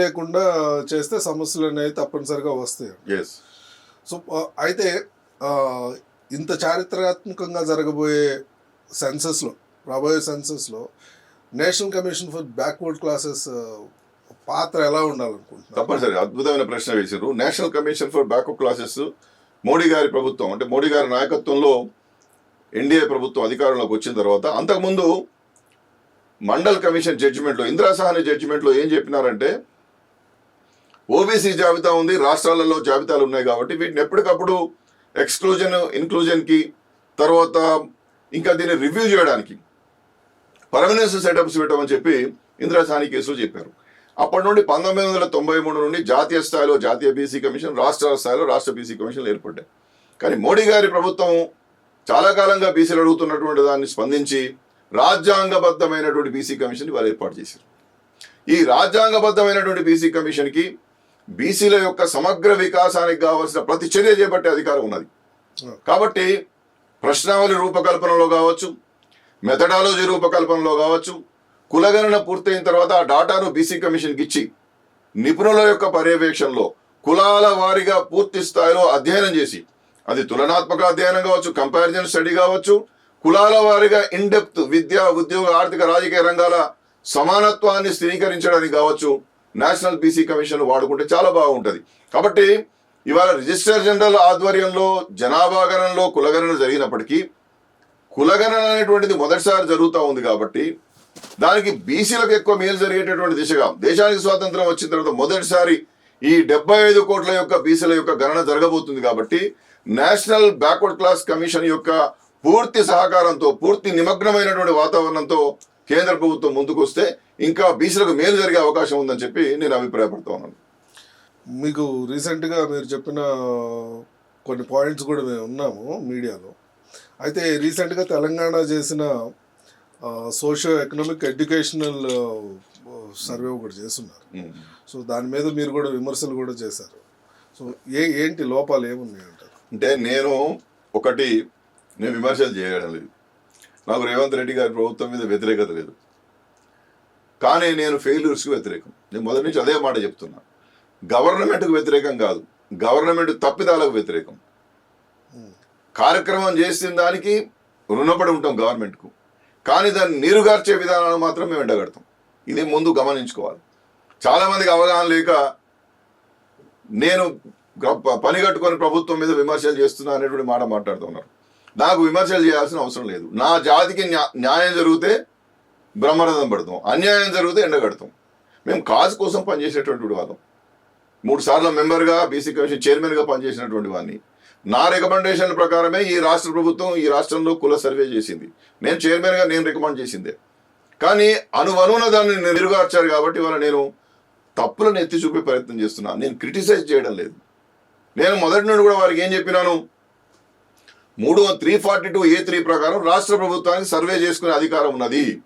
లేకుండా చేస్తే సమస్యలు అనేవి తప్పనిసరిగా వస్తాయి. సో అయితే ఇంత చారిత్రాత్మకంగా జరగబోయే సెన్సస్లో రాబోయే సెన్సస్లో national commission for backward classes పాత్ర ఎలా ఉండాలనుకుంటున్నారు? తప్పనిసరి అద్భుతమైన ప్రశ్న వేశారు. National commission for backup classes Modi గారి ప్రభుత్వం అంటే మోడీ గారి నాయకత్వంలో ఎన్డీఏ ప్రభుత్వం అధికారంలోకి వచ్చిన తర్వాత అంతకుముందు మండల్ కమిషన్ జడ్జిమెంట్లో ఇందిరా సహాని జడ్జిమెంట్లో ఏం చెప్పినారంటే ఓబీసీ జాబితా ఉంది రాష్ట్రాలలో జాబితాలు ఉన్నాయి కాబట్టి వీటిని ఎప్పటికప్పుడు ఎక్స్క్లూజన్ ఇన్క్లూజన్కి తర్వాత ఇంకా దీన్ని రివ్యూ చేయడానికి పర్మనెన్స్ సెటప్స్ పెట్టమని చెప్పి ఇందిరా సాని కేసులో చెప్పారు. అప్పటి నుండి పంతొమ్మిది వందల తొంభై మూడు నుండి జాతీయ స్థాయిలో జాతీయ బీసీ కమిషన్ రాష్ట్రాల స్థాయిలో రాష్ట్ర బీసీ కమిషన్లు ఏర్పడ్డాయి. కానీ మోడీ గారి ప్రభుత్వం చాలా కాలంగా బీసీలు అడుగుతున్నటువంటి దాన్ని స్పందించి రాజ్యాంగబద్ధమైనటువంటి బీసీ కమిషన్ వారు ఏర్పాటు చేశారు. ఈ రాజ్యాంగబద్ధమైనటువంటి బీసీ కమిషన్కి బీసీల యొక్క సమగ్ర వికాసానికి కావాల్సిన ప్రతి చర్య చేపట్టే అధికారం ఉన్నది. కాబట్టి ప్రశ్నావళి రూపకల్పనలో కావచ్చు మెథడాలజీ రూపకల్పనలో కావచ్చు కులగణన పూర్తయిన తర్వాత ఆ డాటాను బీసీ కమిషన్కి ఇచ్చి నిపుణుల యొక్క పర్యవేక్షణలో కులాల వారీగా పూర్తి స్థాయిలో అధ్యయనం చేసి అది తులనాత్మక అధ్యయనం కావచ్చు కంపారిజన్ స్టడీ కావచ్చు కులాల వారీగా ఇన్ డెప్త్ విద్య ఉద్యోగ ఆర్థిక రాజకీయ రంగాల సమానత్వాన్ని స్థిరీకరించడానికి కావచ్చు నేషనల్ బీసీ కమిషన్ వాడుకుంటే చాలా బాగుంటుంది. కాబట్టి ఇవాళ రిజిస్టర్ జనరల్ ఆధ్వర్యంలో జనాభా గణనలో కులగణన జరిగినప్పటికీ కులగణన అనేటువంటిది మొదటిసారి జరుగుతూ ఉంది కాబట్టి దానికి బీసీలకు ఎక్కువ మేలు జరిగేటటువంటి దిశగా దేశానికి స్వాతంత్రం వచ్చిన తర్వాత మొదటిసారి ఈ డెబ్బై ఐదు కోట్ల యొక్క బీసీల యొక్క గణన జరగబోతుంది కాబట్టి నేషనల్ బ్యాక్వర్డ్ క్లాస్ కమిషన్ యొక్క పూర్తి సహకారంతో పూర్తి నిమగ్నమైనటువంటి వాతావరణంతో కేంద్ర ప్రభుత్వం ముందుకొస్తే ఇంకా బీసీలకు మేలు జరిగే అవకాశం ఉందని చెప్పి నేను అభిప్రాయపడుతూ ఉన్నాను. మీకు రీసెంట్గా మీరు చెప్పిన కొన్ని పాయింట్స్ కూడా మేము ఉన్నాము మీడియాలో. అయితే రీసెంట్గా తెలంగాణ చేసిన సోషియో ఎకనామిక్ ఎడ్యుకేషనల్ సర్వే ఒకటి చేస్తున్నారు. సో దాని మీద మీరు కూడా విమర్శలు కూడా చేశారు. సో ఏ ఏంటి లోపాలు ఏమున్నాయి అంటారు అంటే నేను ఒకటి నేను విమర్శలు చేయడం లేదు. నాకు రేవంత్ రెడ్డి గారి ప్రభుత్వం మీద వ్యతిరేకత లేదు. కానీ నేను ఫెయిల్యూర్స్కి వ్యతిరేకం. నేను మొదటి నుంచి అదే మాట చెప్తున్నా. గవర్నమెంట్కు వ్యతిరేకం కాదు. గవర్నమెంట్ తప్పిదాలకు వ్యతిరేకం. కార్యక్రమం చేసిన దానికి రుణపడి ఉంటాం గవర్నమెంట్కు. కానీ దాన్ని నీరుగార్చే విధానాలు మాత్రం మేము ఎండగడతాం. ఇది ముందు గమనించుకోవాలి. చాలామందికి అవగాహన లేక నేను పని కట్టుకొని ప్రభుత్వం మీద విమర్శలు చేస్తున్నా అనేటువంటి మాట మాట్లాడుతున్నారు నాకు విమర్శలు చేయాల్సిన అవసరం లేదు. నా జాతికి న్యాయం జరిగితే బ్రహ్మరథం పడతాం. అన్యాయం జరిగితే ఎండగడతాం మేము కాజ్ కోసం పనిచేసేటువంటి వాళ్ళం. మూడు సార్లు మెంబర్గా బీసీ కమిషన్ చైర్మన్గా పనిచేసినటువంటి వాడిని. నా రికమెండేషన్ ప్రకారమే ఈ రాష్ట్ర ప్రభుత్వం ఈ రాష్ట్రంలో కుల సర్వే చేసింది. నేను చైర్మన్గా నేను రికమెండ్ చేసిందే. కానీ అనువనున దాన్ని నిరుగార్చారు కాబట్టి వాళ్ళ నేను తప్పులను ఎత్తి చూపే ప్రయత్నం చేస్తున్నాను నేను క్రిటిసైజ్ చేయడం లేదు. నేను మొదటి నుండి కూడా వారికి ఏం చెప్పినాను? మూడు three forty two A three ప్రకారం రాష్ట్ర ప్రభుత్వానికి సర్వే చేసుకునే అధికారం ఉన్నది.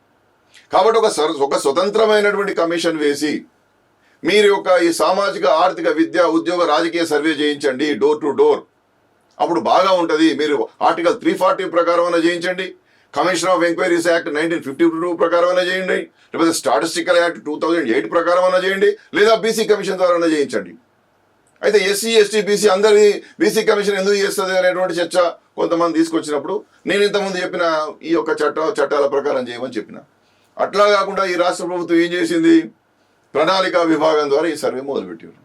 కాబట్టి ఒక ఒక స్వతంత్రమైనటువంటి కమిషన్ వేసి మీరు యొక్క ఈ సామాజిక ఆర్థిక విద్య ఉద్యోగ రాజకీయ సర్వే చేయించండి డోర్ టు డోర్. అప్పుడు బాగా ఉంటుంది. మీరు ఆర్టికల్ త్రీ ఫార్టీ ప్రకారం అయినా చేయించండి. Commission of enquiries act nineteen fifty two ప్రకారం అయినా చేయండి. లేకపోతే statistical act two thousand eight ప్రకారం అయినా చేయండి. లేదా బీసీ కమిషన్ ద్వారా చేయించండి. అయితే ఎస్సీ ఎస్టీ బీసీ అందరి బీసీ కమిషన్ ఎందుకు చేస్తుంది అనేటువంటి చర్చ కొంతమంది తీసుకొచ్చినప్పుడు నేను ఇంతకుముందు చెప్పిన ఈ యొక్క చట్ట చట్టాల ప్రకారం చేయమని చెప్పిన. అట్లా కాకుండా ఈ రాష్ట్ర ప్రభుత్వం ఏం చేసింది? ప్రణాళిక విభాగం ద్వారా ఈ సర్వే మొదలుపెట్టారు.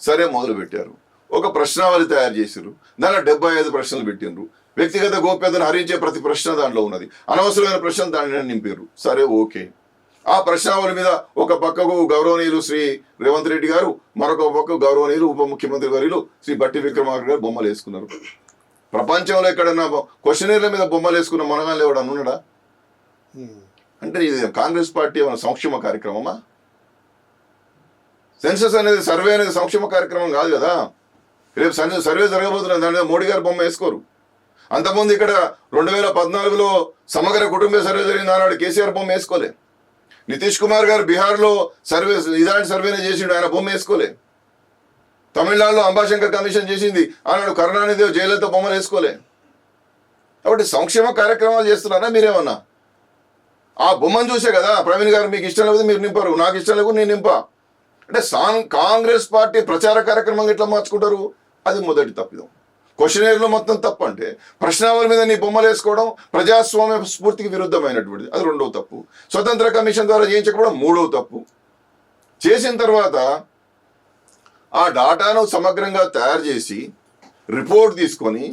సరే మొదలుపెట్టారు. ఒక ప్రశ్నావళి తయారు చేసారు దానిలో డెబ్బై ఐదు ప్రశ్నలు పెట్టిండ్రు వ్యక్తిగత గోప్యతను హరించే ప్రతి ప్రశ్న దాంట్లో ఉన్నది. అనవసరమైన ప్రశ్నలు దానిని నింపారు సరే ఓకే. ఆ ప్రశ్నావళి మీద ఒక పక్కకు గౌరవనీయులు శ్రీ రేవంత్ రెడ్డి గారు మరొక పక్క గౌరవనీయులు ఉప ముఖ్యమంత్రి వర్యులు శ్రీ బట్టి విక్రమార్క గారు బొమ్మలు వేసుకున్నారు. ప్రపంచంలో ఎక్కడన్నా క్వశ్చనీర్ల మీద బొమ్మలు వేసుకున్న మనగాళ్ళు ఎవడన్నా ఉన్నాడా? అంటే ఇది కాంగ్రెస్ పార్టీ ఏమైనా సంక్షేమ కార్యక్రమమా? సెన్సస్ అనేది సర్వే అనేది సంక్షేమ కార్యక్రమం కాదు కదా. రేపు సర్వే సర్వే జరగబోతున్నది దాని మీద మోడీ గారు బొమ్మ వేసుకోరు. అంతకుముందు ఇక్కడ రెండు వేల పద్నాలుగులో సమగ్ర కుటుంబ సర్వే జరిగిన ఆనాడు కేసీఆర్ బొమ్మ వేసుకోలే. నితీష్ కుమార్ గారు బీహార్లో సర్వే ఇలాంటి సర్వేనే చేసిండు ఆయన బొమ్మ వేసుకోలే. తమిళనాడులో అంబాశంకర్ కమిషన్ చేసింది ఆనాడు కరుణానిధి జయలలిత బొమ్మలు వేసుకోలే. కాబట్టి సంక్షేమ కార్యక్రమాలు చేస్తున్నారా మీరేమన్నా? ఆ బొమ్మను చూసే కదా ప్రవీణ్ గారు మీకు ఇష్టం లేకపోతే మీరు నింపారు. నాకు ఇష్టం లేకపోతే నేను నింపా. అంటే సాంగ్ కాంగ్రెస్ పార్టీ ప్రచార కార్యక్రమంగా ఎట్లా మార్చుకుంటారు? అది మొదటి తప్పిదం. క్వశ్చనేర్లో మొత్తం తప్పు అంటే ప్రశ్నావళి మీద నీ బొమ్మలు వేసుకోవడం ప్రజాస్వామ్య స్ఫూర్తికి విరుద్ధమైనటువంటిది. అది రెండవ తప్పు. స్వతంత్ర కమిషన్ ద్వారా చేయించకపోవడం మూడవ తప్పు. చేసిన తర్వాత ఆ డాటాను సమగ్రంగా తయారు చేసి రిపోర్ట్ తీసుకొని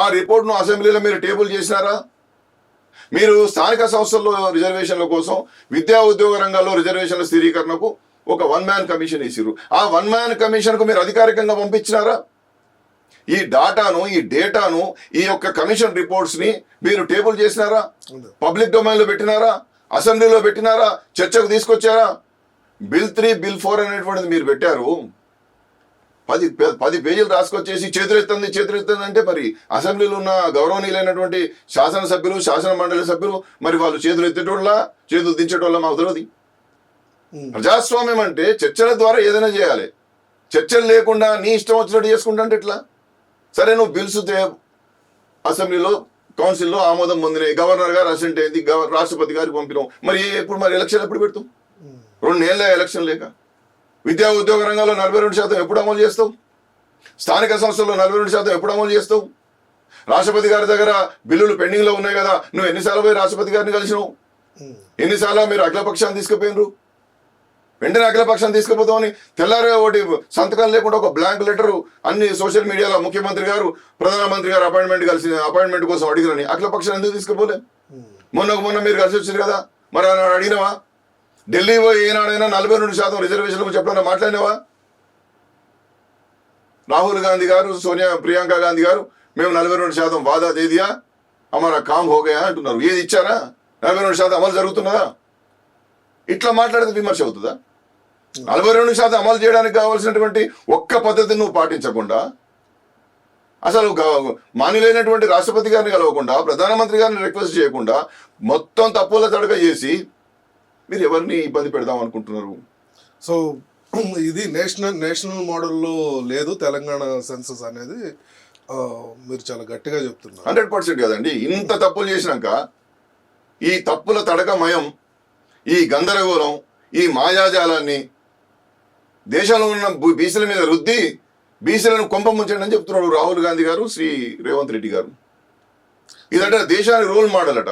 ఆ రిపోర్ట్ను అసెంబ్లీలో మీరు టేబుల్ చేసినారా? మీరు స్థానిక సంస్థల్లో రిజర్వేషన్ల కోసం విద్యా ఉద్యోగ రంగాల్లో రిజర్వేషన్ల స్థిరీకరణకు ఒక వన్ మ్యాన్ కమిషన్ వేసిరు ఆ వన్ మ్యాన్ కమిషన్కు మీరు అధికారికంగా పంపించినారా? ఈ డాటాను ఈ డేటాను ఈ యొక్క కమిషన్ రిపోర్ట్స్ని మీరు టేబుల్ చేసినారా. పబ్లిక్ డొమైన్లో పెట్టినారా? అసెంబ్లీలో పెట్టినారా? చర్చకు తీసుకొచ్చారా? బిల్ త్రీ బిల్ ఫోర్ అనేటువంటిది మీరు పెట్టారు. పది పది పేజీలు రాసుకొచ్చేసి చేతులెత్తంది చేతులెత్తంది అంటే మరి అసెంబ్లీలో ఉన్న గౌరవనీయులైనటువంటి శాసనసభ్యులు శాసన మండలి సభ్యులు మరి వాళ్ళు చేతులు ఎత్తేటోళ్ళ? చేతులు దించేటోళ్ళ మాకు తెలియదు. ప్రజాస్వామ్యం అంటే చర్చల ద్వారా ఏదైనా చేయాలి. చర్చలు లేకుండా నీ ఇష్టం వచ్చినట్టు చేసుకుంటా అంటే ఎట్లా? సరే నువ్వు బిల్స్ అసెంబ్లీలో కౌన్సిల్లో ఆమోదం పొందినాయి గవర్నర్ గారు అసెంట్ అయింది రాష్ట్రపతి గారికి పంపినాం. మరి ఎప్పుడు మరి ఎలక్షన్ ఎప్పుడు పెడతాం. రెండు నెలల ఎలక్షన్ లేక. విద్యా ఉద్యోగ రంగంలో నలభై రెండు శాతం ఎప్పుడు అమలు చేస్తావు? స్థానిక సంస్థల్లో నలభై రెండు శాతం ఎప్పుడు అమలు చేస్తావు? రాష్ట్రపతి గారి దగ్గర బిల్లులు పెండింగ్లో ఉన్నాయి కదా. నువ్వు ఎన్నిసార్లు పోయి రాష్ట్రపతి గారిని కలిసినావు. ఎన్నిసార్లు మీరు అఖిలపక్షాన్ని తీసుకుపోయినరు? వెంటనే అఖిలపక్షాన్ని తీసుకుపోతామని తెల్లారే ఒకటి సంతకం లేకుండా ఒక బ్లాంక్ లెటర్ అన్ని సోషల్ మీడియాలో ముఖ్యమంత్రి గారు ప్రధానమంత్రి గారు అపాయింట్మెంట్ కలిసి అపాయింట్మెంట్ కోసం అడిగిరని అఖిలపక్షాన్ని ఎందుకు తీసుకుపోలే? మొన్న మొన్న మీరు కలిసి వచ్చారు కదా మరి అడిగినవా అడిగినావా? ఢిల్లీ పోయి ఏనాడైనా నలభై రెండు శాతం రిజర్వేషన్లు చెప్పడానికి మాట్లాడినవా? రాహుల్ గాంధీ గారు సోనియా ప్రియాంక గాంధీ గారు మేము నలభై రెండు శాతం వాదా దేదియా అమరా కామ్ హోగయా అంటున్నారు. ఏది ఇచ్చారా? నలభై రెండు శాతం అమలు జరుగుతున్నదా? ఇట్లా మాట్లాడితే విమర్శ అవుతుందా? నలభై రెండు శాతం అమలు చేయడానికి కావాల్సినటువంటి ఒక్క పద్ధతిని నువ్వు పాటించకుండా అసలు మాన్యులైనటువంటి రాష్ట్రపతి గారిని కలవకుండా ప్రధానమంత్రి గారిని రిక్వెస్ట్ చేయకుండా మొత్తం తప్పుల తడక చేసి మీరు ఎవరిని ఇబ్బంది పెడదాం అనుకుంటున్నారు? సో ఇది నేషనల్ నేషనల్ మోడల్లో లేదు తెలంగాణ సెన్సస్ అనేది మీరు చాలా గట్టిగా చెప్తున్నారు. హండ్రెడ్ పర్సెంట్ కదండి. ఇంత తప్పులు చేసినాక ఈ తప్పుల తడకమయం ఈ గందరగోళం ఈ మాయాజాలాన్ని దేశంలో ఉన్న బీసీల మీద రుద్ది బీసీలను కొంప ముంచండి అని చెప్తున్నాడు రాహుల్ గాంధీ గారు శ్రీ రేవంత్ రెడ్డి గారు. ఇదంటే దేశానికి రోల్ మోడల్ అట.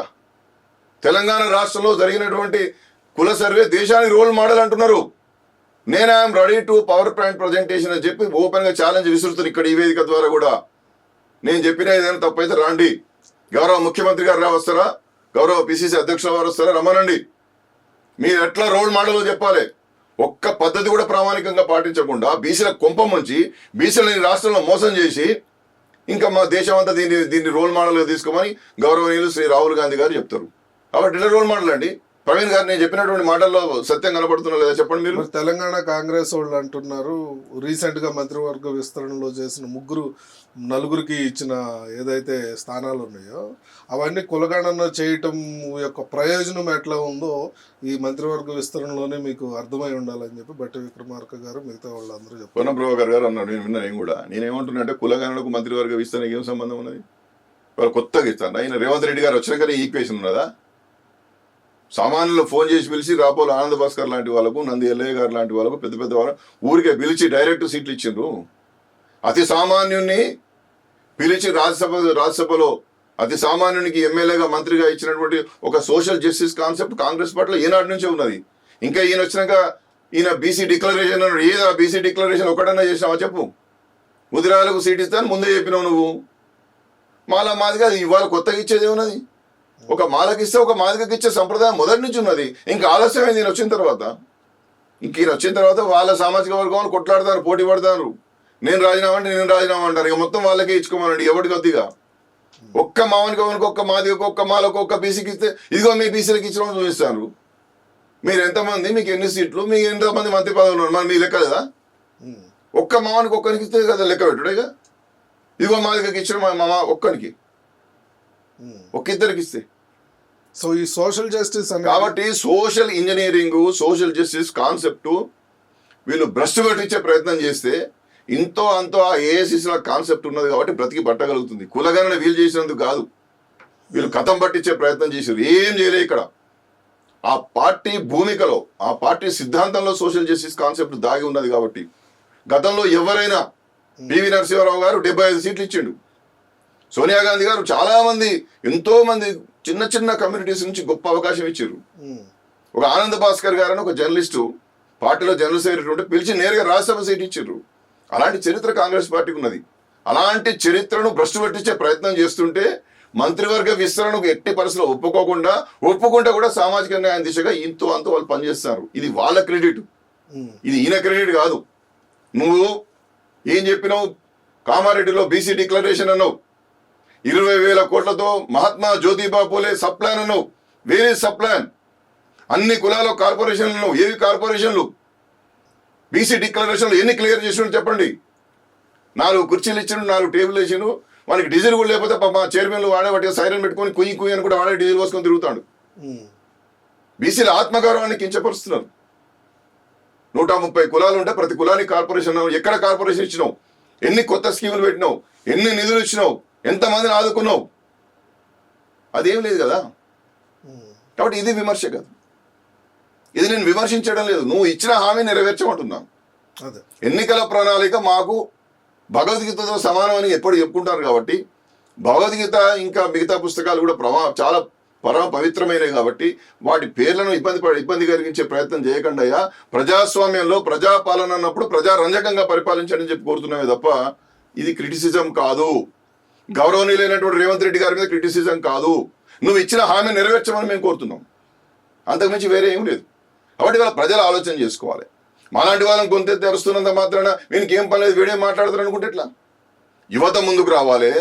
తెలంగాణ రాష్ట్రంలో జరిగినటువంటి కుల సర్వే దేశానికి రోల్ మోడల్ అంటున్నారు. నేను I'm ready to PowerPoint presentation అని చెప్పి ఓపెన్గా ఛాలెంజ్ విసురుతుంది ఇక్కడ ఈ వేదిక ద్వారా కూడా నేను చెప్పిన ఏదైనా తప్పైతే రాండి. గౌరవ ముఖ్యమంత్రి గారు రా వస్తారా గౌరవ పిసిసి అధ్యక్షుల వారు వస్తారా? రమ్మనండి. మీరు ఎట్లా రోల్ మోడల్ చెప్పాలి? ఒక్క పద్ధతి కూడా ప్రామాణికంగా పాటించకుండా బీసీల కుంపం ముంచి బీసీలని రాష్ట్రంలో మోసం చేసి ఇంకా మా దేశం అంతా దీన్ని దీన్ని రోల్ మోడల్గా తీసుకోమని గౌరవనీయులు శ్రీ రాహుల్ గాంధీ గారు చెప్తారు. కాబట్టి రోల్ మోడల్ అండి. ప్రవీణ్ గారు నేను చెప్పినటువంటి మాటల్లో సత్యం కనబడుతున్నా లేదా చెప్పండి మీరు. తెలంగాణ కాంగ్రెస్ వాళ్ళు అంటున్నారు రీసెంట్గా మంత్రివర్గ విస్తరణలో చేసిన ముగ్గురు నలుగురికి ఇచ్చిన ఏదైతే స్థానాలు ఉన్నాయో అవన్నీ కులగణన చేయటం యొక్క ప్రయోజనం ఎట్లా ఉందో ఈ మంత్రివర్గ విస్తరణలోనే మీకు అర్థమై ఉండాలని చెప్పి బట్టి విక్రమార్క గారు మిగతా వాళ్ళందరూ చెప్పారు పొన్నం ప్రభాకర్ గారు అన్నాడు నేను విన్నా నేను కూడా. నేనేమంటున్నా అంటే కులగణలకు మంత్రివర్గ విస్తరణకి ఏం సంబంధం ఉన్నది? వాళ్ళు కొత్తగా ఇస్తాను ఆయన రేవంత్ రెడ్డి గారు వచ్చినాకనే ఈక్వేషన్ ఉన్నదా? సామాన్యులు ఫోన్ చేసి పిలిచి రాపోలు ఆనంద్ భాస్కర్ లాంటి వాళ్ళకు నంది ఎల్లయ్య గారు లాంటి వాళ్ళకు పెద్ద పెద్ద వాళ్ళు ఊరికే పిలిచి డైరెక్ట్ సీట్లు ఇచ్చిండ్రు. అతి సామాన్యుణ్ణి పిలిచి రాజ్యసభ రాజ్యసభలో అతి సామాన్యునికి ఎమ్మెల్యేగా మంత్రిగా ఇచ్చినటువంటి ఒక సోషల్ జస్టిస్ కాన్సెప్ట్ కాంగ్రెస్ పార్టీలో ఈనాటి నుంచే ఉన్నది. ఇంకా ఈయన వచ్చినాక ఈయన బీసీ డిక్లరేషన్ అన్నాడు. బీసీ డిక్లరేషన్ ఒకటన్నా చేసినావా చెప్పు. ముదిరాలకు సీట్ ఇస్తాను ముందే చెప్పినావు నువ్వు. మాలా మాదిగా అది ఇవాళ కొత్తగా ఇచ్చేది ఉన్నది ఒక మాలకి ఇస్తే ఒక మాదిగకి ఇచ్చే సంప్రదాయం మొదటి నుంచి ఉన్నది. ఇంకా ఆలస్యమైంది ఈయన వచ్చిన తర్వాత. ఇంక ఈయన వచ్చిన తర్వాత వాళ్ళ సామాజిక వర్గం కొట్లాడతారు పోటీ పడతారు. నేను రాజీనామా అంటే నేను రాజీనామా అంటారు. ఇక మొత్తం వాళ్ళకే ఇచ్చుకోమనండి ఎవరికి కొద్దిగా? ఒక్క మావనికి ఒకరికి ఒక్క మాదిగకు ఒక్క మాలకు ఒక్క బీసీకి ఇస్తే ఇదిగో మీ బీసీలకు ఇచ్చిన చూపిస్తారు. మీరు ఎంతమంది? మీకు ఎన్ని సీట్లు? మీకు ఎంతమంది మంత్రి పదవులు ఉన్నారు? మరి మీ లెక్క ఉమ్. ఒక్క మామనికి ఒక్కరికి ఇస్తే కదా లెక్క పెట్టుడేగా ఇదిగో మాదిగకి ఇచ్చిన మా మామ ఒక్కనికి. ఉమ్. ఒక్క ఇద్దరికి ఇస్తే సో ఈ సోషల్ జస్టిస్ కాబట్టి social engineering social justice concept వీళ్ళు భ్రష్టు పట్టించే ప్రయత్నం చేస్తే ఇంతో అంతో ఆ ఏఎస్ఎస్ల కాన్సెప్ట్ ఉన్నది కాబట్టి బ్రతికి పట్టగలుగుతుంది కులగణన వీలు చేసినందుకు కాదు. వీళ్ళు కథం పట్టించే ప్రయత్నం చేశారు. ఏం చేయలే ఇక్కడ. ఆ పార్టీ భూమికలో ఆ పార్టీ సిద్ధాంతంలో సోషల్ జస్టిస్ కాన్సెప్ట్ దాగి ఉన్నది కాబట్టి గతంలో ఎవరైనా పివి నరసింహారావు గారు డెబ్బై ఐదు సీట్లు ఇచ్చిండు. సోనియా గాంధీ గారు చాలా మంది ఎంతో మంది చిన్న చిన్న కమ్యూనిటీస్ నుంచి గొప్ప అవకాశం ఇచ్చారు ఒక ఆనంద్ భాస్కర్ గారు అని ఒక జర్నలిస్టు పార్టీలో జనరల్ సెక్రటరీ ఉంటే పిలిచి నేరుగా రాజ్యసభ సీట్ ఇచ్చారు అలాంటి చరిత్ర కాంగ్రెస్ పార్టీకి ఉన్నది. అలాంటి చరిత్రను భ్రష్టు పట్టించే ప్రయత్నం చేస్తుంటే మంత్రివర్గ విస్తరణకు ఎట్టి పరిస్థితుల్లో ఒప్పుకోకుండా ఒప్పుకుంటే కూడా సామాజిక న్యాయం దిశగా ఇంతో అంతో వాళ్ళు పనిచేస్తారు ఇది వాళ్ళ క్రెడిట్. ఇది ఈయన క్రెడిట్ కాదు. నువ్వు ఏం చెప్పినావు? కామారెడ్డిలో బీసీ డిక్లరేషన్ అన్నావు. ఇరవై వేల కోట్లతో మహాత్మా జ్యోతిబా పూలే సప్లాన్ అన్నావు వేరే సప్లాన్. అన్ని కులాల కార్పొరేషన్లు ఏవి కార్పొరేషన్లు? బీసీ డిక్లరేషన్లు ఎన్ని క్లియర్ చేసిండు చెప్పండి. నాలుగు కుర్చీలు ఇచ్చిండు నాలుగు టేబుల్ వేసిండు. మనకి డీజిల్ కూడా లేకపోతే పాప చైర్మన్లు వాడే వాటి సైరన్ పెట్టుకొని కుయ్యి కుయ్యి అని కూడా వాడే డీజిల్ పోసుకొని తిరుగుతాడు. బీసీల ఆత్మగౌరవాన్ని కించపరుస్తున్నారు. నూట ముప్పై కులాలు ఉంటే ప్రతి కులానికి కార్పొరేషన్. ఎక్కడ కార్పొరేషన్ ఇచ్చినావు? ఎన్ని కొత్త స్కీములు పెట్టినావు? ఎన్ని నిధులు ఇచ్చినావు? ఎంతమందిని ఆదుకున్నావు? అదేం లేదు కదా? కాబట్టి ఇది విమర్శ కాదు. ఇది నేను విమర్శించడం లేదు. నువ్వు ఇచ్చిన హామీ నెరవేర్చమంటున్నాను అదే. ఎన్నికల ప్రణాళిక మాకు భగవద్గీతతో సమానం అని ఎప్పుడు చెప్పుకుంటారు కాబట్టి భగవద్గీత ఇంకా మిగతా పుస్తకాలు కూడా ప్రమా చాలా పరమ పవిత్రమైనవి కాబట్టి వాటి పేర్లను ఇబ్బంది ప- ఇబ్బంది కలిగించే ప్రయత్నం చేయకుండా ప్రజాస్వామ్యంలో ప్రజాపాలన అన్నప్పుడు ప్రజారంజకంగా పరిపాలించండి చెప్పి కోరుతున్నామే తప్ప ఇది క్రిటిసిజం కాదు. గౌరవనీయులైనటువంటి రేవంత్ రెడ్డి గారి మీద క్రిటిసిజం కాదు. నువ్వు ఇచ్చిన హామీ నెరవేర్చమని మేము కోరుతున్నాం. అంతకుమించి వేరే ఏం లేదు. కాబట్టి వాళ్ళ ప్రజలు ఆలోచన చేసుకోవాలి. మాలాంటి వాళ్ళని గొంతె తెరుస్తున్నంత మాత్రాన వీనికి ఏం పని లేదు వీడే మాట్లాడతారు అనుకుంటే ఎట్లా? యువత ముందుకు రావాలి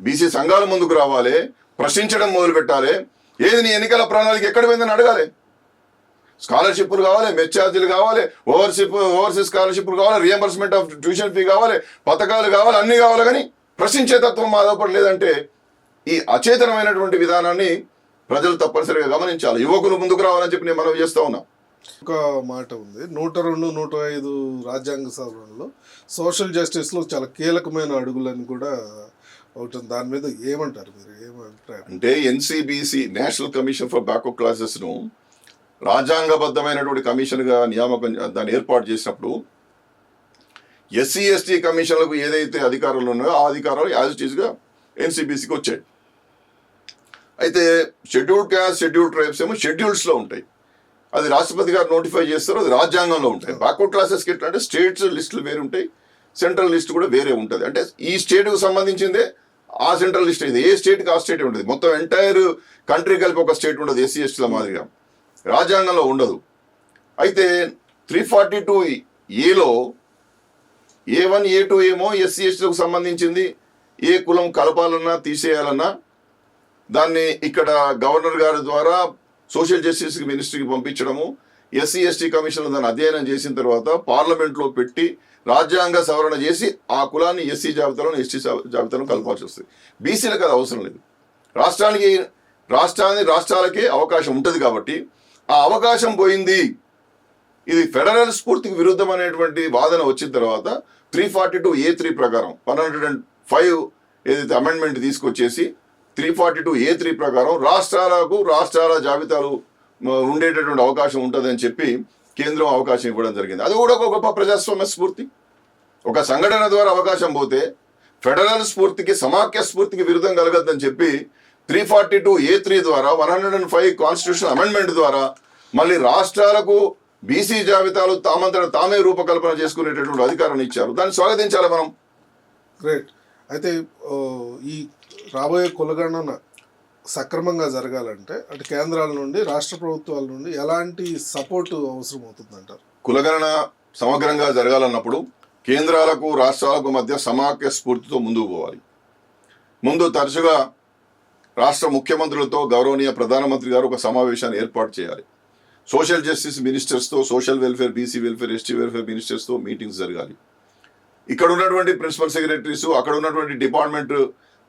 బీసీ సంఘాలు ముందుకు రావాలి ప్రశ్నించడం మొదలు పెట్టాలి. ఏది నీ ఎన్నికల ప్రణాళిక ఎక్కడ పోయిందని అడగాలి. స్కాలర్షిప్లు కావాలి మెచ్చార్జీలు కావాలి ఓవర్షిప్ ఓవర్సీస్ స్కాలర్షిప్లు కావాలి రియంబర్స్మెంట్ ఆఫ్ ట్యూషన్ ఫీ కావాలి పథకాలు కావాలి అన్నీ కావాలి కానీ ప్రశ్నించే తత్వం మాధవపడి లేదంటే ఈ అచేతనమైనటువంటి విధానాన్ని ప్రజలు తప్పనిసరిగా గమనించాలి. యువకులు ముందుకు రావాలని చెప్పి నేను మనవి చేస్తా ఉన్నా. ఒక మాట ఉంది. నూట రెండు నూట ఐదు రాజ్యాంగ సవరణలో సోషల్ జస్టిస్లో చాలా కీలకమైన అడుగులని కూడా ఒకటి. ఉంది. దాని మీద ఏమంటారు మీరు? ఏం అభిప్రాయం? అంటే NCBC national commission for backward క్లాసెస్ను రాజ్యాంగబద్ధమైనటువంటి కమిషన్గా నియామకం దాన్ని ఏర్పాటు చేసినప్పుడు ఎస్సీ ఎస్టీ కమిషన్లకు ఏదైతే అధికారాలు ఉన్నాయో ఆ అధికారాలు యాజ్ ఇట్ ఈస్గా ఎన్సీబీసీకి ఎన్సిబిసికి వచ్చాయి. అయితే షెడ్యూల్డ్ క్యాస్ట్ షెడ్యూల్డ్ ట్రైబ్స్ ఏమో షెడ్యూల్స్లో ఉంటాయి. అది రాష్ట్రపతి గారు నోటిఫై చేస్తారు అది రాజ్యాంగంలో ఉంటాయి. బ్యాక్వర్డ్ క్లాసెస్కి ఎట్లా అంటే స్టేట్స్ లిస్టులు వేరు ఉంటాయి సెంట్రల్ లిస్ట్ కూడా వేరే ఉంటుంది. అంటే ఈ స్టేట్కు సంబంధించిందే ఆ సెంట్రల్ లిస్ట్ ఇది ఏ స్టేట్కి ఆ స్టేట్ ఉంటుంది మొత్తం ఎంటైర్ కంట్రీ కలిపి ఒక స్టేట్ ఉండదు ఎస్సీ ఎస్టీల మాదిరిగా. రాజ్యాంగంలో ఉండదు. అయితే త్రీ ఫార్టీ టూ ఏలో ఏ వన్ ఏ టూ ఏమో ఎస్సీ ఎస్టీలకు సంబంధించింది. ఏ కులం కలపాలన్నా తీసేయాలన్నా దాన్ని ఇక్కడ గవర్నర్ గారి ద్వారా సోషల్ జస్టిస్ మినిస్ట్రీకి పంపించడము. ఎస్సీ ఎస్టీ కమిషన్ దాన్ని అధ్యయనం చేసిన తర్వాత పార్లమెంట్లో పెట్టి రాజ్యాంగ సవరణ చేసి ఆ కులాన్ని ఎస్సీ జాబితాలో ఎస్టీ జాబితాలో కలపాల్సి వస్తుంది. బీసీలకు అది అవసరం లేదు. రాష్ట్రానికి రాష్ట్రాన్ని రాష్ట్రాలకే అవకాశం ఉంటుంది కాబట్టి ఆ అవకాశం పోయింది. ఇది ఫెడరల్ స్ఫూర్తికి విరుద్ధం అనేటువంటి వాదన వచ్చిన తర్వాత three forty two A three ప్రకారం వన్ హండ్రెడ్ అండ్ ఫైవ్ ఏదైతే అమెండ్మెంట్ తీసుకొచ్చేసి three forty two A three ప్రకారం రాష్ట్రాలకు రాష్ట్రాల జాబితాలు ఉండేటటువంటి అవకాశం ఉంటుందని చెప్పి కేంద్రం అవకాశం ఇవ్వడం జరిగింది. అది కూడా ఒక గొప్ప ప్రజాస్వామ్య స్ఫూర్తి. ఒక సంఘటన ద్వారా అవకాశం పోతే ఫెడరల్ స్ఫూర్తికి సమాఖ్య స్ఫూర్తికి విరుద్ధం కలగద్దని చెప్పి three forty two A three ద్వారా one hundred and five constitution amendment ద్వారా మళ్ళీ రాష్ట్రాలకు బీసీ జాబితాలు తామంతట తామే రూపకల్పన చేసుకునేటటువంటి అధికారాన్ని ఇచ్చారు. దాన్ని స్వాగతించాలి మనం. గ్రేట్. అయితే ఈ రాబోయే కులగణన సక్రమంగా జరగాలంటే అటు కేంద్రాల నుండి రాష్ట్ర ప్రభుత్వాల నుండి ఎలాంటి సపోర్ట్ అవసరం అవుతుందంటారు కులగణన సమగ్రంగా జరగాలన్నప్పుడు కేంద్రాలకు రాష్ట్రాలకు మధ్య సమాఖ్య స్ఫూర్తితో ముందుకు పోవాలి. ముందు తరచుగా రాష్ట్ర ముఖ్యమంత్రులతో గౌరవనీయ ప్రధానమంత్రి గారు ఒక సమావేశాన్ని ఏర్పాటు చేయాలి. Social justice మినిస్టర్స్తో social welfare BC welfare ST welfare మినిస్టర్స్తో meetings జరగాలి. ఇక్కడ ఉన్నటువంటి ప్రిన్సిపల్ సెక్రటరీస్ అక్కడ ఉన్నటువంటి డిపార్ట్మెంట్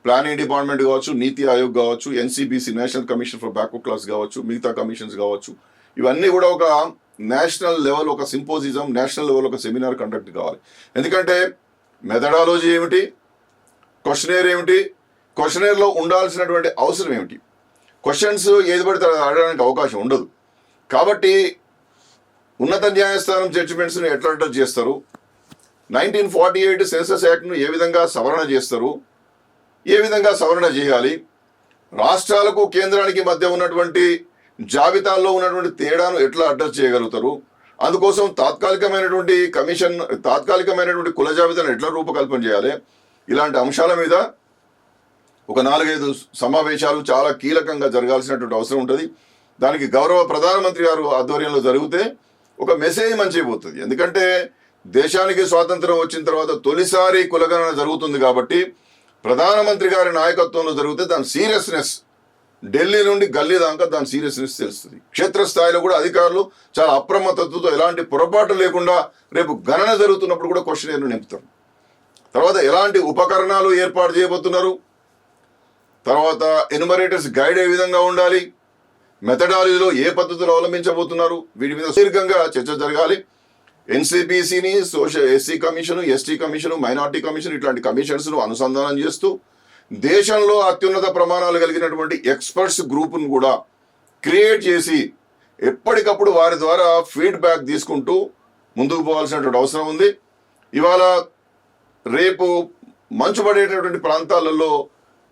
ప్లానింగ్ డిపార్ట్మెంట్ కావచ్చు నీతి ఆయోగ్ కావచ్చు NCBC national commission for backward class కావచ్చు మిగతా కమిషన్స్ కావచ్చు ఇవన్నీ కూడా ఒక నేషనల్ లెవెల్ ఒక సింపోజిజం నేషనల్ లెవెల్ ఒక సెమినార్ కండక్ట్ కావాలి. ఎందుకంటే మెథడాలజీ ఏమిటి? క్వశ్చనేర్ ఏమిటి? క్వశ్చనేర్లో ఉండాల్సినటువంటి అవసరం ఏమిటి? క్వశ్చన్స్ ఏది పడితే అడగడానికి అవకాశం ఉండదు. కాబట్టి ఉన్నత న్యాయస్థానం జడ్జిమెంట్స్ని ఎట్లా అడ్రస్ చేస్తారు? నైన్టీన్ ఫార్టీ ఎయిట్ సెన్సస్ యాక్ట్ను ఏ విధంగా సవరణ చేస్తారు? ఏ విధంగా సవరణ చేయాలి? రాష్ట్రాలకు కేంద్రానికి మధ్య ఉన్నటువంటి జాబితాల్లో ఉన్నటువంటి తేడాను ఎట్లా అడ్రస్ చేయగలుగుతారు? అందుకోసం తాత్కాలికమైనటువంటి కమిషన్ తాత్కాలికమైనటువంటి కుల జాబితాను ఎట్లా రూపకల్పన చేయాలి? ఇలాంటి అంశాల మీద ఒక నాలుగైదు సమావేశాలు చాలా కీలకంగా జరగాల్సినటువంటి అవసరం ఉంటుంది. దానికి గౌరవ ప్రధానమంత్రి గారు ఆధ్వర్యంలో జరిగితే ఒక మెసేజ్ మంచి పోతుంది ఎందుకంటే దేశానికి స్వాతంత్రం వచ్చిన తర్వాత తొలిసారి కులగణన జరుగుతుంది కాబట్టి ప్రధానమంత్రి గారి నాయకత్వంలో జరిగితే దాని సీరియస్నెస్ ఢిల్లీ నుండి గల్లీ దాకా దాని సీరియస్నెస్ తెలుస్తుంది. క్షేత్రస్థాయిలో కూడా అధికారులు చాలా అప్రమత్తతతో ఎలాంటి పొరపాటు లేకుండా రేపు గణన జరుగుతున్నప్పుడు కూడా క్వశ్చన్ నింపుతారు. తర్వాత ఎలాంటి ఉపకరణాలు ఏర్పాటు చేయబోతున్నారు? తర్వాత ఎనుమరేటర్స్ గైడ్ ఏ విధంగా ఉండాలి? మెథడాలజీలో ఏ పద్ధతులు అవలంబించబోతున్నారు? వీటి మీద సుదీర్ఘంగా చర్చ జరగాలి. ఎన్సిపిసిని social SC commission ST commission minority commission ఇట్లాంటి కమిషన్స్ను అనుసంధానం చేస్తూ దేశంలో అత్యున్నత ప్రమాణాలు కలిగినటువంటి ఎక్స్పర్ట్స్ గ్రూప్ను కూడా క్రియేట్ చేసి ఎప్పటికప్పుడు వారి ద్వారా ఫీడ్బ్యాక్ తీసుకుంటూ ముందుకు పోవాల్సినటువంటి అవసరం ఉంది. ఇవాళ రేపు మంచు పడేటటువంటి ప్రాంతాలలో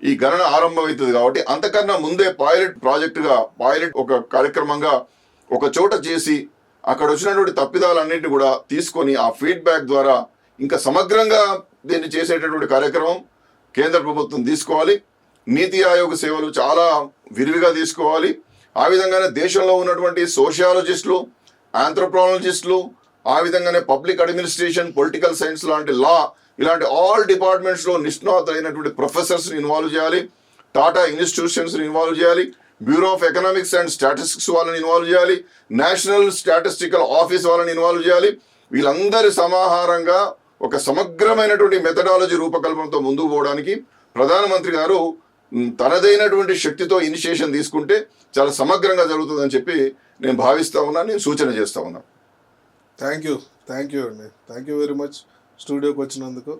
ఈ గణన ఆరంభమవుతుంది కాబట్టి అంతకన్నా ముందే పైలట్ ప్రాజెక్టుగా పైలట్ ఒక కార్యక్రమంగా ఒక చోట చేసి అక్కడ వచ్చినటువంటి తప్పిదాలన్నింటినీ కూడా తీసుకొని ఆ ఫీడ్బ్యాక్ ద్వారా ఇంకా సమగ్రంగా దీన్ని చేసేటటువంటి కార్యక్రమం కేంద్ర ప్రభుత్వం తీసుకోవాలి. నీతి ఆయోగ్ సేవలు చాలా విరివిగా తీసుకోవాలి. ఆ విధంగానే దేశంలో ఉన్నటువంటి సోషియాలజిస్టులు ఆంథ్రోప్రాలజిస్టులు ఆ విధంగానే పబ్లిక్ అడ్మినిస్ట్రేషన్ పొలిటికల్ సైన్స్ లాంటి లా ఇలాంటి ఆల్ డిపార్ట్మెంట్స్లో నిష్ణాతులైనటువంటి ప్రొఫెసర్స్ని ఇన్వాల్వ్ చేయాలి. టాటా ఇన్స్టిట్యూషన్స్ని ఇన్వాల్వ్ చేయాలి. Bureau of economics and statistics వాళ్ళని ఇన్వాల్వ్ చేయాలి. నేషనల్ స్టాటిస్టికల్ ఆఫీస్ వాళ్ళని ఇన్వాల్వ్ చేయాలి. వీళ్ళందరి సమాహారంగా ఒక సమగ్రమైనటువంటి మెథడాలజీ రూపకల్పనతో ముందుకు పోవడానికి ప్రధానమంత్రి గారు తనదైనటువంటి శక్తితో ఇనిషియేషన్ తీసుకుంటే చాలా సమగ్రంగా జరుగుతుందని చెప్పి నేను భావిస్తా ఉన్నాను నేను సూచన చేస్తా ఉన్నాను థ్యాంక్ యూ థ్యాంక్ యూ అండి థ్యాంక్ యూ వెరీ మచ్ స్టూడియోకి వచ్చినందుకు